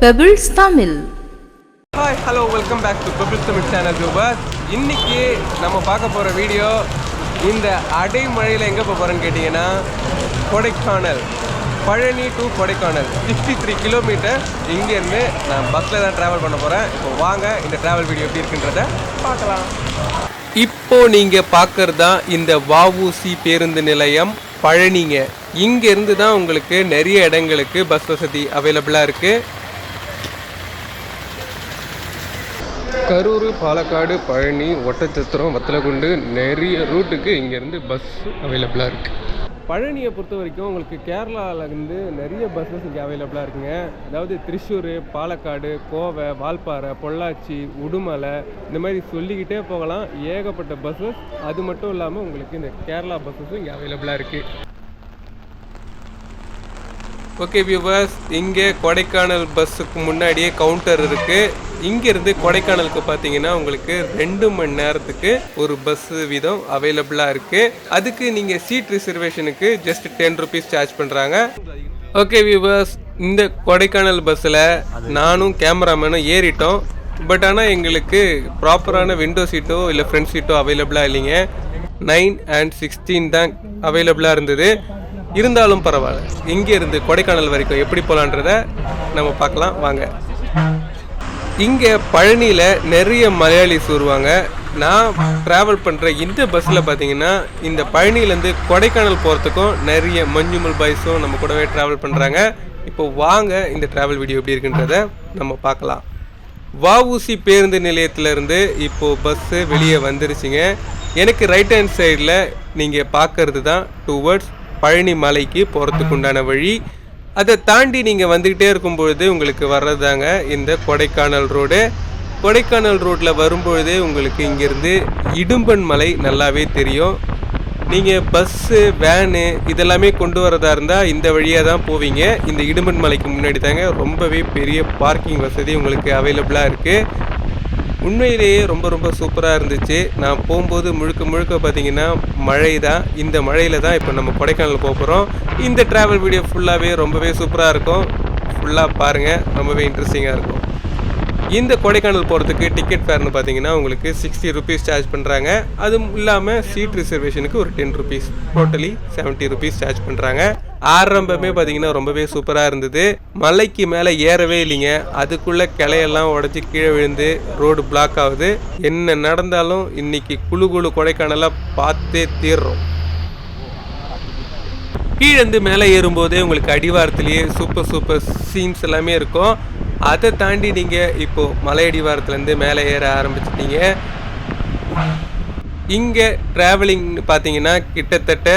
Pebbles Tamil hi hello welcome back to Pebbles Tamil channel ஜூபர் இன்னைக்கு நம்ம பார்க்க போகிற வீடியோ இந்த அடைமழையில் எங்கே போக போகிறோன்னு கேட்டிங்கன்னா Kodaikanal. Palani to Kodaikanal sixty three kilometre இங்கேருந்து நான் பஸ்ஸில் தான் ட்ராவல் பண்ண போகிறேன் இப்போ வாங்க இந்த ட்ராவல் வீடியோ எப்படி இருக்குன்றத பார்க்கலாம். இப்போ நீங்கள் பார்க்கறது தான் இந்த வஉசி பேருந்து நிலையம் பழனிங்க. இங்கேருந்து தான் உங்களுக்கு நிறைய இடங்களுக்கு பஸ் வசதி அவைலபிளாக இருக்குது கரூர் பாலக்காடு பழனி ஒட்டச்சத்திரம் வத்தலகுண்டு நிறைய ரூட்டுக்கு இங்கேருந்து பஸ் அவைலபிளாக இருக்குது பழனியை பொறுத்த வரைக்கும் உங்களுக்கு கேரளாவிலேருந்து நிறைய பஸ்ஸஸ் இங்கே அவைலபிளாக இருக்குங்க. அதாவது திருச்சூர் பாலக்காடு கோவை வால்பாறை பொள்ளாச்சி உடுமலை இந்த மாதிரி சொல்லிக்கிட்டே போகலாம். ஏகப்பட்ட பஸ்ஸஸ் அது மட்டும் இல்லாமல் உங்களுக்கு இந்த கேரளா பஸ்ஸஸும் இங்கே அவைலபிளாக இருக்குது ஓகே வியூவர்ஸ் இங்கே கொடைக்கானல் பஸ்ஸுக்கு முன்னாடியே கவுண்டர் இருக்குது இங்கேருந்து கொடைக்கானலுக்கு பார்த்தீங்கன்னா உங்களுக்கு ரெண்டு மணி நேரத்துக்கு ஒரு பஸ் வீதம் அவைலபிளாக இருக்குது அதுக்கு நீங்கள் சீட் ரிசர்வேஷனுக்கு ஜஸ்ட் டென் ருபீஸ் சார்ஜ் பண்ணுறாங்க ஓகே வியூவர்ஸ் இந்த கொடைக்கானல் பஸ்ஸில் நானும் கேமராமேனும் ஏறிட்டோம். பட் ஆனால் எங்களுக்கு ப்ராப்பரான விண்டோ சீட்டோ இல்லை ஃப்ரண்ட் சீட்டோ அவைலபிளாக இல்லைங்க. நைன் அண்ட் சிக்ஸ்டீன் தான் அவைலபிளாக இருந்தது. இருந்தாலும் பரவாயில்ல. இங்கே இருந்து கொடைக்கானல் வரைக்கும் எப்படி போகலான்றத நம்ம பார்க்கலாம். வாங்க. இங்கே பழனியில் நிறைய மலையாளிஸ் வருவாங்க நான் ட்ராவல் பண்ணுற இந்த பஸ்ஸில் பார்த்தீங்கன்னா இந்த பழனியிலேருந்து கொடைக்கானல் போகிறதுக்கும் நிறைய மஞ்சுமல் பாய்ஸும் நம்ம கூடவே ட்ராவல் பண்ணுறாங்க இப்போ வாங்க இந்த ட்ராவல் வீடியோ எப்படி இருக்குன்றத நம்ம பார்க்கலாம். வஉசி பேருந்து நிலையத்திலேருந்து இப்போது பஸ்ஸு வெளியே வந்துருச்சுங்க. எனக்கு ரைட் ஹேண்ட் சைடில் நீங்கள் பார்க்கறது தான் டுவர்ட்ஸ் பழனி மலைக்கு போகிறதுக்கு உண்டான வழி. அதை தாண்டி நீங்கள் வந்துக்கிட்டே இருக்கும்பொழுது உங்களுக்கு வர்றதாங்க இந்த கொடைக்கானல் ரோடு. கொடைக்கானல் ரோட்டில் வரும்பொழுதே உங்களுக்கு இங்கேருந்து இடும்பன் மலை நல்லாவே தெரியும். நீங்கள் பஸ்ஸு வேனு இதெல்லாமே கொண்டு வரதா இருந்தால் இந்த வழியாக தான் போவீங்க. இந்த இடும்பன் மலைக்கு முன்னாடி தாங்க ரொம்பவே பெரிய பார்க்கிங் வசதி உங்களுக்கு அவைலபிளாக இருக்குது உண்மையிலேயே ரொம்ப ரொம்ப சூப்பராக இருந்துச்சு. நான் போகும்போது முழுக்க முழுக்க பார்த்தீங்கன்னா மழை தான் இந்த மழையில் தான் இப்போ நம்ம கொடைக்கானல் போக போகிறோம் இந்த ட்ராவல் வீடியோ ஃபுல்லாகவே ரொம்பவே சூப்பராக இருக்கும். ஃபுல்லாக பாருங்கள் ரொம்பவே இன்ட்ரெஸ்டிங்காக இருக்கும். இந்த கொடைக்கானல் போகிறதுக்கு டிக்கெட் ஃபேர்னு பார்த்தீங்கன்னா உங்களுக்கு சிக்ஸ்டி ருபீஸ் சார்ஜ் பண்ணுறாங்க அதுவும் இல்லாமல் சீட் ரிசர்வேஷனுக்கு ஒரு ten rupees totally seventy rupees charge பண்ணுறாங்க ஆரம்பமே பார்த்தீங்கன்னா ரொம்பவே சூப்பராக இருந்தது. மலைக்கு மேலே ஏறவே இல்லைங்க. அதுக்குள்ளே கிளையெல்லாம் உடச்சி கீழே விழுந்து ரோடு பிளாக் ஆகுது. என்ன நடந்தாலும் இன்னைக்கு குழு குழு கொடைக்கானலாக பார்த்தே தீர்றோம். கீழேருந்து மேலே ஏறும்போதே உங்களுக்கு அடிவாரத்துலேயே சூப்பர் சூப்பர் சீன்ஸ் எல்லாமே இருக்கும். அதை தாண்டி நீங்கள் இப்போது மலை அடிவாரத்துலேருந்து மேலே ஏற ஆரம்பிச்சிட்டீங்க. இங்கே ட்ராவலிங் பார்த்தீங்கன்னா கிட்டத்தட்ட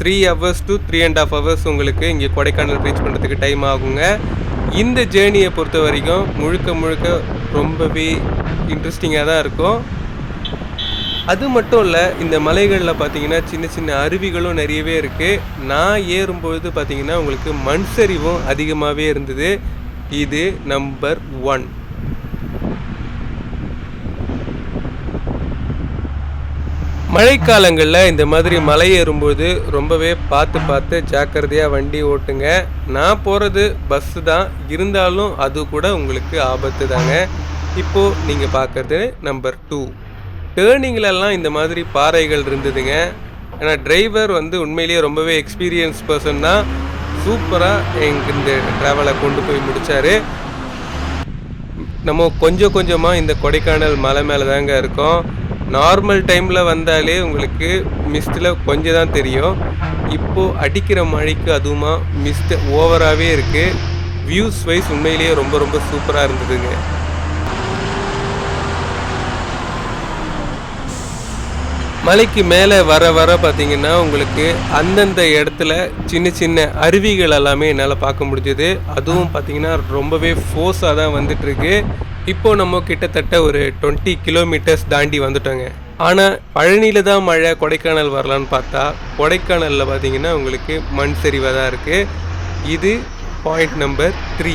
three hours to three and half hours உங்களுக்கு இங்கே கொடைக்கானல் ரீச் பண்ணுறதுக்கு டைம் ஆகுங்க. இந்த ஜேர்னியை பொறுத்த வரைக்கும் முழுக்க முழுக்க ரொம்பவே இன்ட்ரெஸ்டிங்காக தான் இருக்கும். அது மட்டும் இல்லை இந்த மலைகளில் பார்த்தீங்கன்னா சின்ன சின்ன அருவிகளும் நிறையவே இருக்குது நான் ஏறும்பொழுது பார்த்தீங்கன்னா உங்களுக்கு மண் சரிவும் அதிகமாகவே இருந்தது. இது நம்பர் ஒன் மழைக்காலங்களில் இந்த மாதிரி மலை ஏறும்போது ரொம்பவே பார்த்து பார்த்து ஜாக்கிரதையாக வண்டி ஓட்டுங்க. நான் போகிறது பஸ்ஸு தான். இருந்தாலும் அது கூட உங்களுக்கு ஆபத்து தாங்க. இப்போது நீங்கள் பார்க்குறது நம்பர் டூ டேர்னிங்லலாம் இந்த மாதிரி பாறைகள் இருந்ததுங்க. ஆனால் டிரைவர் வந்து உண்மையிலேயே ரொம்பவே எக்ஸ்பீரியன்ஸ் பர்சன் தான். சூப்பராக எங்கள் இந்த ட்ராவலை கொண்டு போய் முடித்தார் நம்ம கொஞ்சம் கொஞ்சமாக இந்த கொடைக்கானல் மலை மேலே தாங்க இருக்கோம். நார்மல் டைமில் வந்தாலே உங்களுக்கு மிஸ்டில் கொஞ்சம் தான் தெரியும். இப்போது அடிக்கிற மழைக்கு அதுவுமா மிஸ்ட் ஓவராகவே இருக்குது வியூஸ் வைஸ் உண்மையிலேயே ரொம்ப ரொம்ப சூப்பராக இருந்ததுங்க. மலைக்கு மேலே வர வர பார்த்தீங்கன்னா உங்களுக்கு அந்தந்த இடத்துல சின்ன சின்ன அருவிகள் எல்லாமே என்னால் பார்க்க முடிஞ்சது. அதுவும் பார்த்தீங்கன்னா ரொம்பவே ஃபோர்ஸாக தான் வந்துட்டுருக்கு. இப்போ நம்ம கிட்டத்தட்ட ஒரு டுவெண்ட்டி கிலோமீட்டர்ஸ் தாண்டி வந்துட்டோங்க. ஆனால் பழனியில் தான் மழை கொடைக்கானல் வரலான்னு பார்த்தா கொடைக்கானலில் பார்த்தீங்கன்னா உங்களுக்கு மண் சரிவாக தான் இருக்குது இது பாயிண்ட் நம்பர் த்ரீ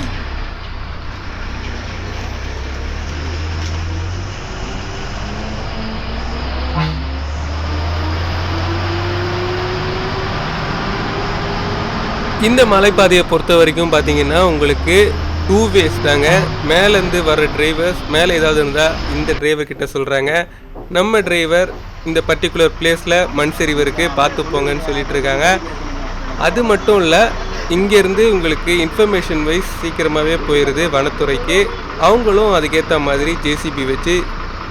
இந்த மலைப்பாதையை பொறுத்த வரைக்கும் பார்த்தீங்கன்னா உங்களுக்கு டூ வேஸ் தாங்க. மேலேருந்து வர டிரைவர்ஸ் மேலே ஏதாவது இருந்தால் இந்த டிரைவர் கிட்ட சொல்கிறாங்க நம்ம டிரைவர் இந்த பர்டிகுலர் பிளேஸில் மண் சரிவு இருக்குது பார்த்து போங்கன்னு சொல்லிட்டு இருக்காங்க. அது மட்டும் இல்லை இங்கேருந்து உங்களுக்கு இன்ஃபர்மேஷன் வைஸ் சீக்கிரமாகவே போயிடுது வனத்துறைக்கு. அவங்களும் அதுக்கேற்ற மாதிரி ஜேசிபி வச்சு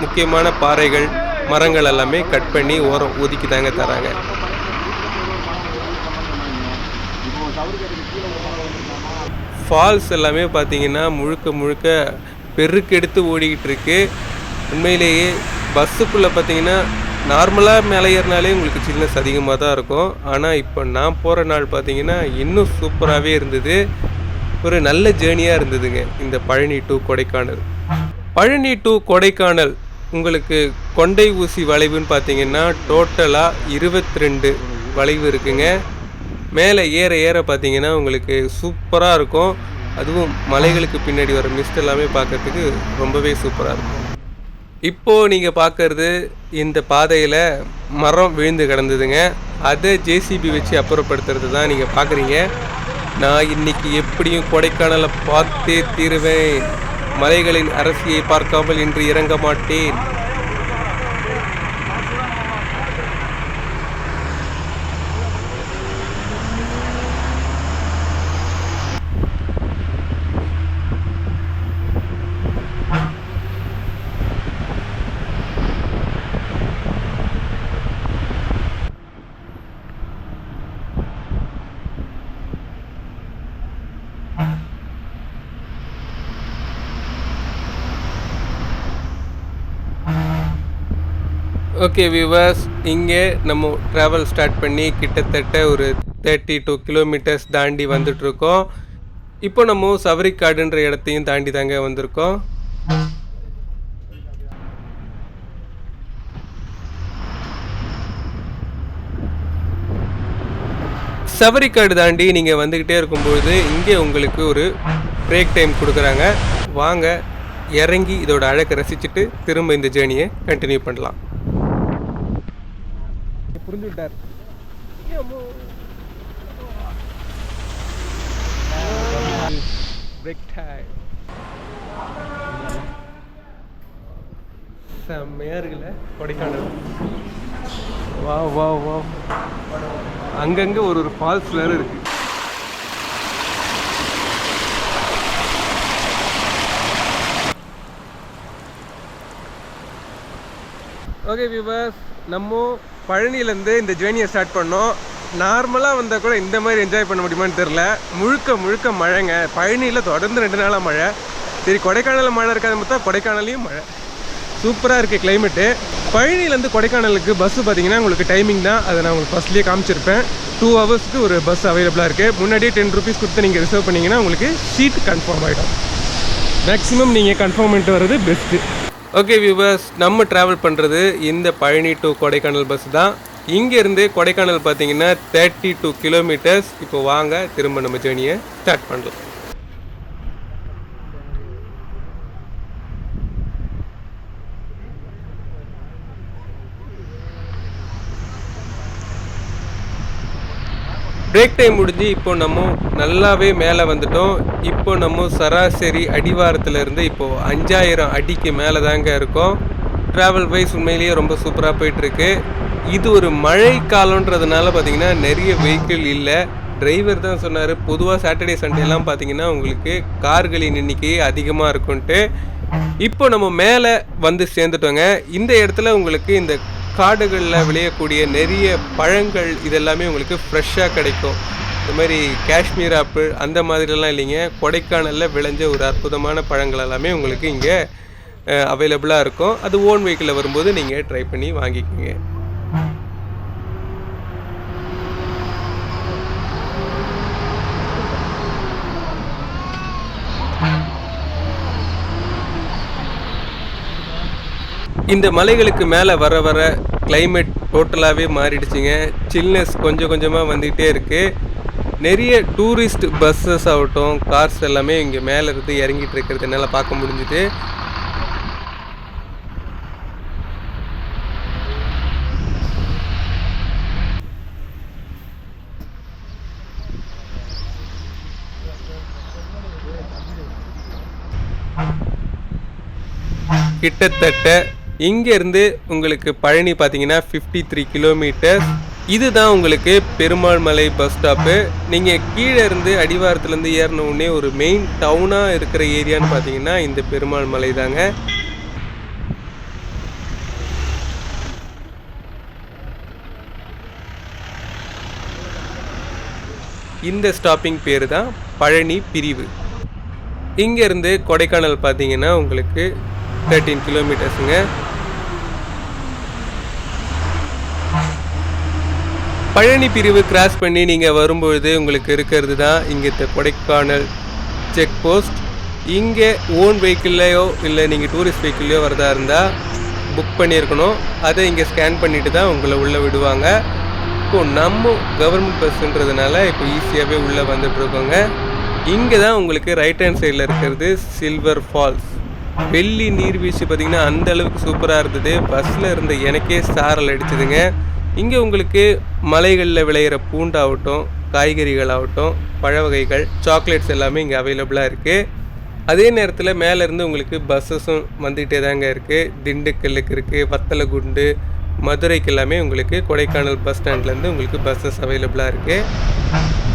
முக்கியமான பாறைகள் மரங்கள் எல்லாமே கட் பண்ணி ஓரம் ஒதுக்கி தாங்க தராங்க. ஃபால்ஸ் எல்லாமே பார்த்தீங்கன்னா முழுக்க முழுக்க பெருக்கெடுத்து ஓடிக்கிட்டு இருக்கு உண்மையிலேயே பஸ்ஸுக்குள்ளே பார்த்தீங்கன்னா நார்மலாக மேலே ஏறினாலே உங்களுக்கு சில்னஸ் அதிகமாக தான் இருக்கும். ஆனால் இப்போ நான் போகிற நாள் பார்த்தீங்கன்னா இன்னும் சூப்பராகவே இருந்தது. ஒரு நல்ல ஜேர்னியாக இருந்ததுங்க இந்த பழனி டு கொடைக்கானல். பழனி டு கொடைக்கானல் உங்களுக்கு கொண்டை ஊசி வளைவுன்னு பார்த்தீங்கன்னா டோட்டலாக இருபத்தி ரெண்டு வளைவு இருக்குங்க. மேலே ஏற ஏற பார்த்தீங்கன்னா உங்களுக்கு சூப்பராக இருக்கும். அதுவும் மலைகளுக்கு பின்னாடி வர மிஸ்ட் எல்லாமே பார்க்கறதுக்கு ரொம்பவே சூப்பராக இருக்கும். இப்போது நீங்கள் பார்க்குறது இந்த பாதையில் மரம் விழுந்து கிடந்ததுங்க. அதை ஜேசிபி வச்சு அப்புறப்படுத்துறது தான் நீங்கள் பார்க்குறீங்க. நான் இன்னைக்கு எப்படியும் கொடைக்கானலை பார்த்தே தீருவேன். மலைகளின் அரசியை பார்க்காமல் இன்று இறங்க மாட்டேன். ஓகே வியூவர்ஸ் இங்கே நம்ம ட்ராவல் ஸ்டார்ட் பண்ணி கிட்டத்தட்ட ஒரு தேர்ட்டி டூ கிலோமீட்டர்ஸ் தாண்டி வந்துட்ருக்கோம் இப்போ நம்ம சவரிக்காடுன்ற இடத்தையும் தாண்டி தாங்க வந்திருக்கோம். சவரிக்காடு தாண்டி நீங்கள் வந்துக்கிட்டே இருக்கும்பொழுது இங்கே உங்களுக்கு ஒரு பிரேக் டைம் கொடுக்குறாங்க. வாங்க இறங்கி இதோட அழகை ரசிச்சுட்டு திரும்ப இந்த ஜேர்னியை கண்டினியூ பண்ணலாம். புரிஞ்சு விட்டார் செம்மையா இருக்குல்ல கொடைக்கானல். வா வா வா அங்கங்க ஒரு ஒரு ஃபால்ஸ் வேற இருக்கு. ஓகே வியூவர்ஸ் நம்ம பழனியிலேருந்து இந்த ஜேர்னியை ஸ்டார்ட் பண்ணோம். நார்மலாக வந்தால் கூட இந்த மாதிரி என்ஜாய் பண்ண முடியுமான்னு தெரில முழுக்க முழுக்க மழைங்க. பழனியில் தொடர்ந்து ரெண்டு நாளாக மழை. சரி கொடைக்கானலில் மழை இருக்காது பார்த்தா கொடைக்கானல்லையும் மழை. சூப்பராக இருக்குது கிளைமேட்டு பழனியிலேருந்து கொடைக்கானலுக்கு பஸ்ஸு பார்த்தீங்கன்னா உங்களுக்கு டைமிங் தான். அதை நான் உங்களுக்கு ஃபஸ்ட்லேயே காமிச்சிருப்பேன். டூ ஹவர்ஸ்க்கு ஒரு பஸ் அவைலபிளாக இருக்குது முன்னாடியே டென் ருபீஸ் கொடுத்து நீங்கள் ரிசர்வ் பண்ணிங்கன்னா உங்களுக்கு சீட் கன்ஃபார்ம் ஆகிடும் மேக்ஸிமம் நீங்கள் கன்ஃபார்ம் பண்ணிட்டு வர்றது பெஸ்ட்டு ஓகே வியூவர்ஸ் நம்ம ட்ராவல் பண்ணுறது இந்த பழனி டு கொடைக்கானல் பஸ் தான். இங்கேருந்து கொடைக்கானல் பார்த்தீங்கன்னா தேர்ட்டி டூ கிலோமீட்டர்ஸ் இப்போ வாங்க திரும்ப நம்ம ஜேர்னியை ஸ்டார்ட் பண்ணலாம். பிரேக் டைம் முடிஞ்சு இப்போ நம்ம நல்லாவே மேலே வந்துட்டோம். இப்போ நம்ம சராசரி அடிவாரத்துலேருந்து இப்போது இப்போ அஞ்சாயிரம் அடிக்கு மேலே தாங்க இருக்கோம். ட்ராவல் வைஸ் உண்மையிலேயே ரொம்ப சூப்பராக போயிட்டுருக்கு. இது ஒரு மழை காலன்றதுனால பார்த்தீங்கன்னா நிறைய வெஹிக்கிள் இல்லை. டிரைவர் தான் சொன்னார். பொதுவாக சாட்டர்டே சண்டேலாம் பார்த்தீங்கன்னா உங்களுக்கு கார்களின் எண்ணிக்கை அதிகமாக இருக்கும்ன்ட்டு இப்போ நம்ம மேலே வந்து சேர்ந்துட்டோங்க. இந்த இடத்துல உங்களுக்கு இந்த காடுகளில் விளையக்கூடிய நிறைய பழங்கள் இதெல்லாமே உங்களுக்கு ஃப்ரெஷ்ஷாக கிடைக்கும். இந்த மாதிரி காஷ்மீர் ஆப்பிள் அந்த மாதிரிலாம் இல்லைங்க. கொடைக்கானலில் விளைஞ்ச ஒரு அற்புதமான பழங்கள் எல்லாமே உங்களுக்கு இங்கே அவைலபிளாக இருக்கும். அது ஓன் வெஹிக்கிளில் வரும்போது நீங்கள் ட்ரை பண்ணி வாங்கிக்கோங்க. இந்த மலைகளுக்கு மேலே வர வர கிளைமேட் டோட்டலாகவே மாறிடுச்சுங்க. சில்னஸ் கொஞ்சம் கொஞ்சமாக வந்துக்கிட்டே இருக்குது நிறைய டூரிஸ்ட் பஸ்ஸஸ் ஆகட்டும் கார்ஸ் எல்லாமே இங்கே மேலே இருந்து இறங்கிட்டு இருக்கிறது என்னால் பார்க்க முடிஞ்சுது. கிட்டத்தட்ட இங்கேருந்து உங்களுக்கு பழனி பார்த்தீங்கன்னா ஃபிஃப்டி த்ரீ கிலோமீட்டர்ஸ் இதுதான் உங்களுக்கு பெருமாள் மலை பஸ் ஸ்டாப்பு நீங்கள் கீழே இருந்து அடிவாரத்துலேருந்து ஏறின உடனே ஒரு மெயின் டவுனாக இருக்கிற ஏரியான்னு பார்த்தீங்கன்னா இந்த பெருமாள் மலை தாங்க. இந்த ஸ்டாப்பிங் பேர் தான் பழனி பிரிவு. இங்கேருந்து கொடைக்கானல் பார்த்தீங்கன்னா உங்களுக்கு தேர்ட்டீன் கிலோமீட்டர்ஸுங்க பழனி பிரிவு கிராஸ் பண்ணி நீங்கள் வரும்பொழுது உங்களுக்கு இருக்கிறது தான் இங்கே கொடைக்கானல் செக் போஸ்ட் இங்கே ஓன் வெஹிக்கிள்லையோ இல்லை நீங்கள் டூரிஸ்ட் வெஹிக்கிள்லையோ வரதா இருந்தால் புக் பண்ணியிருக்கணும். அதை இங்கே ஸ்கேன் பண்ணிட்டு தான் உங்களை உள்ளே விடுவாங்க. இப்போ நம்ம கவர்மெண்ட் பஸ்ஸுன்றதுனால இப்போ ஈஸியாகவே உள்ளே வந்துட்டுருக்கோங்க. இங்கே தான் உங்களுக்கு ரைட் ஹேண்ட் சைடில் இருக்கிறது சில்வர் ஃபால்ஸ் வெள்ளி நீர்வீழ்ச்சி பார்த்திங்கன்னா அந்த அளவுக்கு சூப்பராக இருந்தது. பஸ்ஸில் இருந்த எனக்கே சாரல் அடிச்சுதுங்க. இங்கே உங்களுக்கு மலைகளில் விளையிற பூண்டாகட்டும் காய்கறிகள் ஆகட்டும் பழ வகைகள் சாக்லேட்ஸ் எல்லாமே இங்கே அவைலபிளாக இருக்குது அதே நேரத்தில் மேலேருந்து உங்களுக்கு பஸ்ஸஸும் வந்துகிட்டே தாங்க இருக்குது திண்டுக்கல்லுக்கு இருக்குது வத்தலகுண்டு மதுரைக்கு எல்லாமே உங்களுக்கு கொடைக்கானல் பஸ் ஸ்டாண்ட்லேருந்து உங்களுக்கு பஸ்ஸஸ் அவைலபிளாக இருக்குது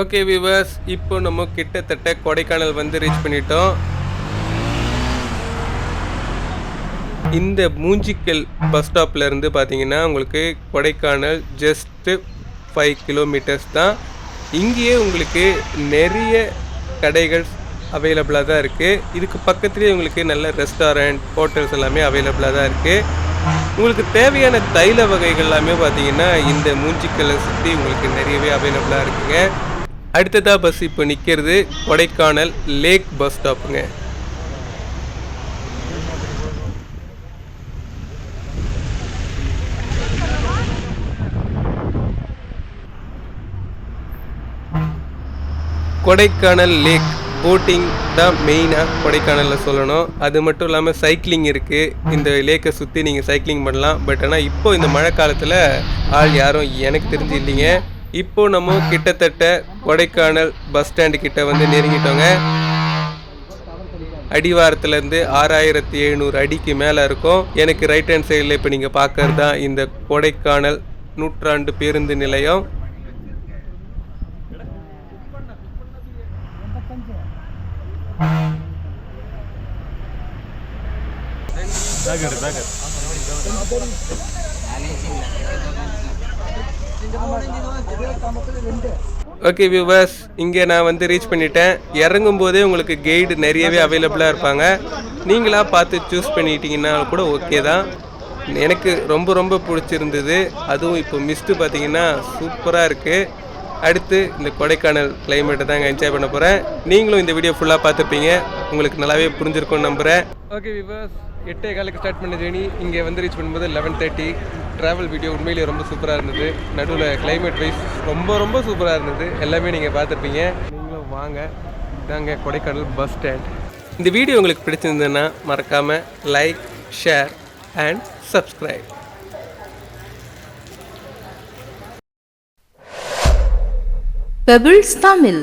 ஓகே விவர்ஸ் இப்போ நம்ம கிட்டத்தட்ட கொடைக்கானல் வந்து ரீச் பண்ணிட்டோம். இந்த மூஞ்சிக்கல் பஸ் ஸ்டாப்ல இருந்து பார்த்தீங்கன்னா உங்களுக்கு கொடைக்கானல் ஜஸ்ட்டு ஃபைவ் கிலோமீட்டர்ஸ் தான். இங்கேயே உங்களுக்கு நிறைய கடைகள் அவைலபிளாக தான் இருக்குது இதுக்கு பக்கத்துலேயே உங்களுக்கு நல்ல ரெஸ்டாரண்ட் ஹோட்டல்ஸ் எல்லாமே அவைலபிளாக தான் இருக்குது உங்களுக்கு தேவையான தைல வகைகள் எல்லாமே பார்த்தீங்கன்னா இந்த மூஞ்சிக்கலை சுற்றி உங்களுக்கு நிறையவே அவைலபிளாக இருக்குங்க. அடுத்ததாக பஸ் இப்போ நிற்கிறது கொடைக்கானல் லேக் பஸ் ஸ்டாப்புங்க கொடைக்கானல் லேக் போட்டிங் தான் மெயினாக கொடைக்கானலில் சொல்லணும். அது மட்டும் இல்லாமல் சைக்கிளிங் இருக்குது இந்த லேக்கை சுற்றி நீங்கள் சைக்கிளிங் பண்ணலாம். பட் ஆனால் இப்போ இந்த மழை காலத்தில் ஆள் யாரும் எனக்கு தெரிஞ்சு இல்லைங்க. இப்போ நம்ம கிட்டத்தட்ட கொடைக்கானல் பஸ் ஸ்டாண்டு கிட்ட வந்து நெருங்கிட்டோங்க. அடிவாரத்துலேருந்து ஆறாயிரத்தி எழுநூறு அடிக்கு மேலே இருக்கும். எனக்கு ரைட் ஹேண்ட் சைடில் இப்போ நீங்கள் பார்க்கறது தான் இந்த கொடைக்கானல் நூற்றாண்டு பேருந்து நிலையம். ஓகே வியூவர்ஸ் இங்கே நான் வந்து ரீச் பண்ணிட்டேன். இறங்கும் போதே உங்களுக்கு கைடு நிறையவே அவைலபிளாக இருப்பாங்க. நீங்களாக பார்த்து சூஸ் பண்ணிட்டீங்கன்னா கூட ஓகே தான். எனக்கு ரொம்ப ரொம்ப பிடிச்சிருந்தது. அதுவும் இப்போ மிஸ்ட்டு பார்த்தீங்கன்னா சூப்பராக இருக்குது அடுத்து இந்த கொடைக்கானல் கிளைமேட்டை தாங்க என்ஜாய் பண்ண போகிறேன் நீங்களும் இந்த வீடியோ ஃபுல்லாக பார்த்துருப்பீங்க உங்களுக்கு நல்லாவே புரிஞ்சிருக்கும்னு நம்புகிறேன் ஓகே விவாஸ் எட்டே காலுக்கு ஸ்டார்ட் பண்ண ஜேர்னி இங்கே வந்து ரீச் பண்ணும்போது லெவன் தேர்ட்டி ட்ராவல் வீடியோ உண்மையிலேயே ரொம்ப சூப்பராக இருந்தது. நடுவில் கிளைமேட் வைஸ் ரொம்ப ரொம்ப சூப்பராக இருந்தது. எல்லாமே நீங்கள் பார்த்துருப்பீங்க. நீங்களும் வாங்க. இதாங்க கொடைக்கானல் பஸ் ஸ்டாண்ட் இந்த வீடியோ உங்களுக்கு பிடிச்சிருந்ததுன்னா மறக்காமல் like share and subscribe Pebbles Tamil